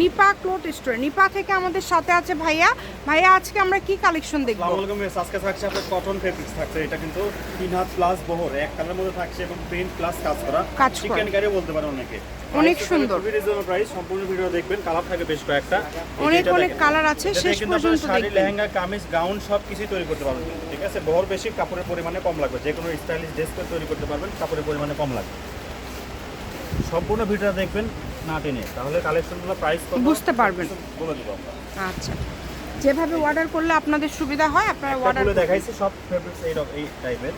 Nipa cloth স্টোরে। নিপা থেকে আমাদের সাথে আছে ভাইয়া। ভাইয়া আজকে আমরা কি কালেকশন দেখব? আসসালামু আলাইকুম মিস আজকে থাকছে আপনার কটন ফেব্রিক্স থাকছে। এটা কিন্তু তিন হাত প্লাস বহর। এক কালার মধ্যে থাকছে এবং প্রিন্ট প্লাস কাজ করা। Chicken curry. বলতে পারে অনেকে। অনেক সুন্দর। খুবই রিজনেবল প্রাইস সম্পূর্ণ ভিডিও দেখবেন। কালার থাকে বেশ কয়েকটা। অনেক অনেক কালার আছে। শেষ পর্যন্ত শাড়ি দেখবেন। লেহেঙ্গা কামিজ গাউন সব কিছুই তৈরি করতে পারবেন। ঠিক আছে? বহর বেশি কাপড়ের পরিমাণে কম লাগবে। যে কোনো স্টাইলিশ ড্রেস তৈরি করতে পারবেন কাপড়ের পরিমাণে কম লাগবে। সম্পূর্ণ ভিডিওটা দেখবেন। না টেনে তাহলে কালেকশনগুলো প্রাইস কত? বুঝতে পারবেন। বলে দিব আমরা। আচ্ছা। যেভাবে অর্ডার করলে আপনাদের সুবিধা হয় আপনারা অর্ডার দেখাইছি সব ফেব্রিক্স এই এই টাইপের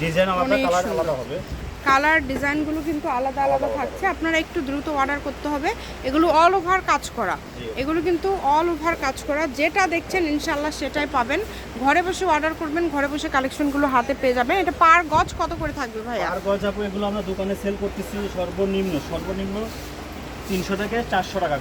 ডিজাইন আলাদা কালার আলাদা হবে। কালার ডিজাইনগুলো কিন্তু আলাদা আলাদা থাকছে। আপনারা একটু দ্রুত অর্ডার করতে হবে। এগুলো অল ওভার কাজ করা। এগুলো কিন্তু অল ওভার কাজ করা। যেটা দেখছেন ইনশাল্লাহ সেটাই পাবেন। ঘরে বসে অর্ডার করবেন ঘরে বসে কালেকশনগুলো হাতে পেয়ে যাবেন। এটা পার গজ কত করে থাকবে ভাইয়া? আর গজ আপু এগুলো আমরা দোকানে সেল করতেছি সর্বনিম্ন সর্বনিম্ন তিনশো থেকে চারশো টাকা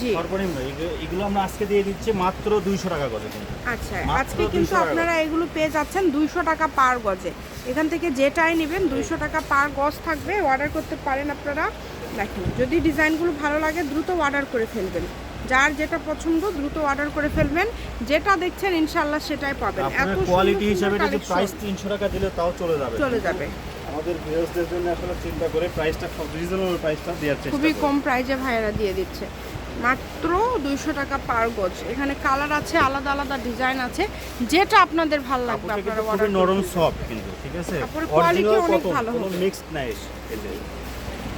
জি। সর্বনিম্ন। এগুলো- আমরা আজকে দিয়ে দিচ্ছি মাত্র দুইশো টাকা কিন্তু। আচ্ছা আজকে কিন্তু আপনারা এগুলো পেয়ে যাচ্ছেন দুইশো টাকা পার গজে। এখান থেকে যেটাই নেবেন দুইশো টাকা পার গজ থাকবে। অর্ডার করতে পারেন আপনারা। দেখেন যদি ডিজাইনগুলো ভালো লাগে দ্রুত অর্ডার করে ফেলবেন। যার যেটা পছন্দ দ্রুত অর্ডার করে ফেলবেন। যেটা দেখছেন ইনশাল্লাহ সেটাই পাবেন। এত কোয়ালিটি হিসাবে যদি প্রাইস তিনশো টাকা দিলে তাও চলে যাবে। চলে যাবে। আমাদের ভিউয়ার্সদের জন্য আসলে চিন্তা করে প্রাইসটা খুব রিজনেবল প্রাইসটা দেওয়ার চেষ্টা খুবই কম প্রাইসে ভাইরা দিয়ে দিচ্ছে। মাত্র দুইশো টাকা পার গজ। এখানে কালার আছে আলাদা আলাদা ডিজাইন আছে। যেটা আপনাদের ভালো লাগবে আপনারা অর্ডার নরম সফট কিন্তু ঠিক আছে? অরিজিনাল অনেক ভালো। মিক্সড নাই।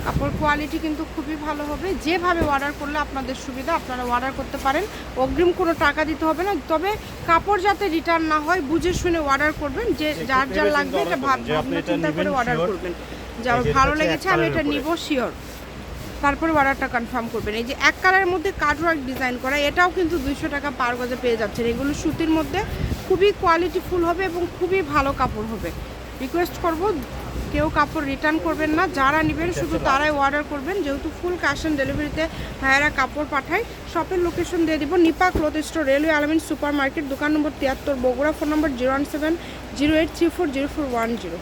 কাপড় কোয়ালিটি কিন্তু খুবই ভালো হবে। যেভাবে অর্ডার করলে আপনাদের সুবিধা আপনারা অর্ডার করতে পারেন। অগ্রিম কোনো টাকা দিতে হবে না। তবে কাপড় যাতে রিটার্ন না হয় বুঝে শুনে অর্ডার করবেন। যে যার যার লাগবে এটা ভাবনা চিন্তা করে অর্ডার করবেন। যে আমার ভালো লেগেছে আমি এটা। নিব শিওর তারপরে অর্ডারটা কনফার্ম করবেন। এই যে এক কালারের মধ্যে কাটওয়ার্ক ডিজাইন করা এটাও কিন্তু দুইশো টাকা পার গজে পেয়ে যাচ্ছেন। এগুলো সুতির মধ্যে খুবই কোয়ালিটিফুল হবে এবং খুবই ভালো কাপড় হবে। রিকোয়েস্ট করব কেউ কাপড় রিটার্ন করবেন না যারা নেবেন শুধু তারাই অর্ডার করবেন। যেহেতু ফুল ক্যাশ অন ডেলিভারিতে ভাইয়ারা কাপড় পাঠায় শপের লোকেশন দিয়ে দিব নিপা ক্লথ স্টোর রেলওয়ে আলমিন সুপার মার্কেট দোকান নম্বর তিয়াত্তর Bogura phone number zero one seven zero eight three four zero four one zero